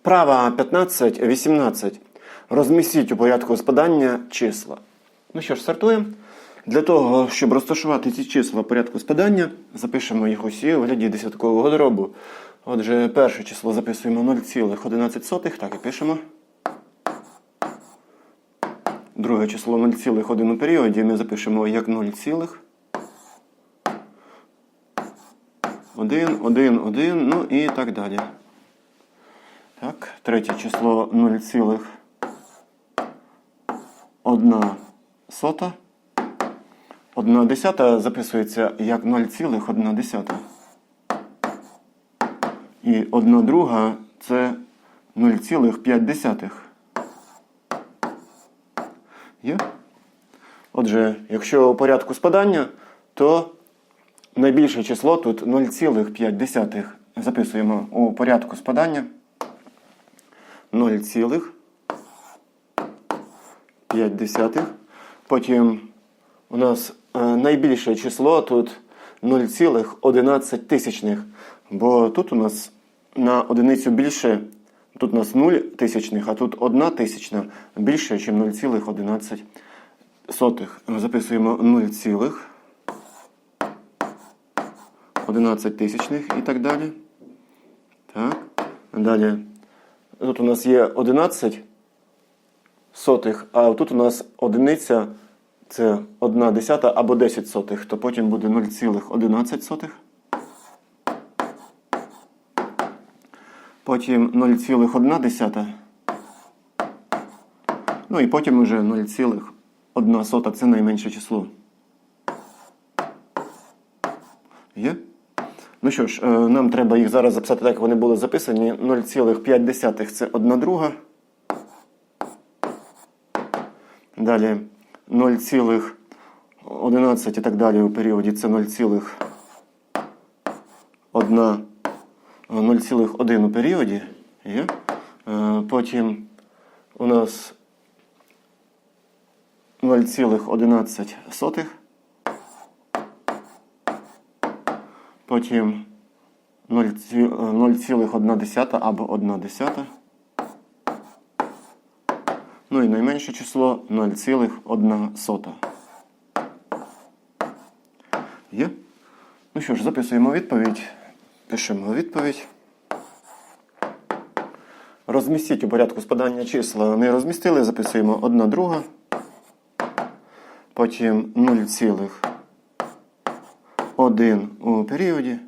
Вправа 15-18. Розмістіть у порядку спадання числа. Ну що ж, стартуємо. Для того, щоб розташувати ці числа в порядку спадання, запишемо їх усі у вигляді десяткового дробу. Отже, перше число записуємо 0,11, так і пишемо. Друге число 0,1 у періоді ми запишемо як 0, 1, 1, 1, ну і так далі. Так, третє число 0,1 сота. 1 десята записується як 0,1 десята. І 1 друга це 0,5. Є? Отже, якщо у порядку спадання, то найбільше число тут 0,5. Записуємо у порядку спадання 0,5. Потім у нас е, найбільше число тут 0,11 тисячних. Бо тут у нас на одиницю більше, тут у нас 0 тисячних, а тут 1 тисячна більше, ніж 0,11 сотих. Записуємо 0,11 тисячних і так далі. Так. Далі. Тут у нас є 11 сотих, а тут у нас одиниця це 1 десята або 10 сотих, то потім буде 0,11 сотих. Потім 0,1 десята. Ну і потім уже 0,1 сота це найменше число. Є? Ну що ж, е, нам треба їх зараз записати так, як вони були записані. 0,5 це 1 друга. Далі 0,11 і так далі у періоді це 0,1 0,1 у періоді. Є. Е, Потім у нас 0,11 сотих. Потім 0,1 або 1 десята. Ну і найменше число 0,1 сота. Є? Ну що ж, записуємо відповідь. Пишемо відповідь. Розмістіть у порядку спадання числа. Ми розмістили, записуємо 1 друга. Потім 0,1 у періоді.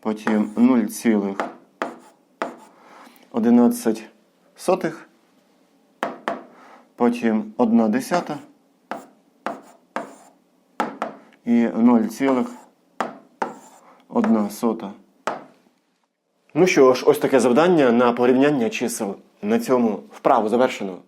Потім 0,11. Потім 1 десята. І 0,1 сота. Ну що ж, ось таке завдання на порівняння чисел. На цьому вправу завершено.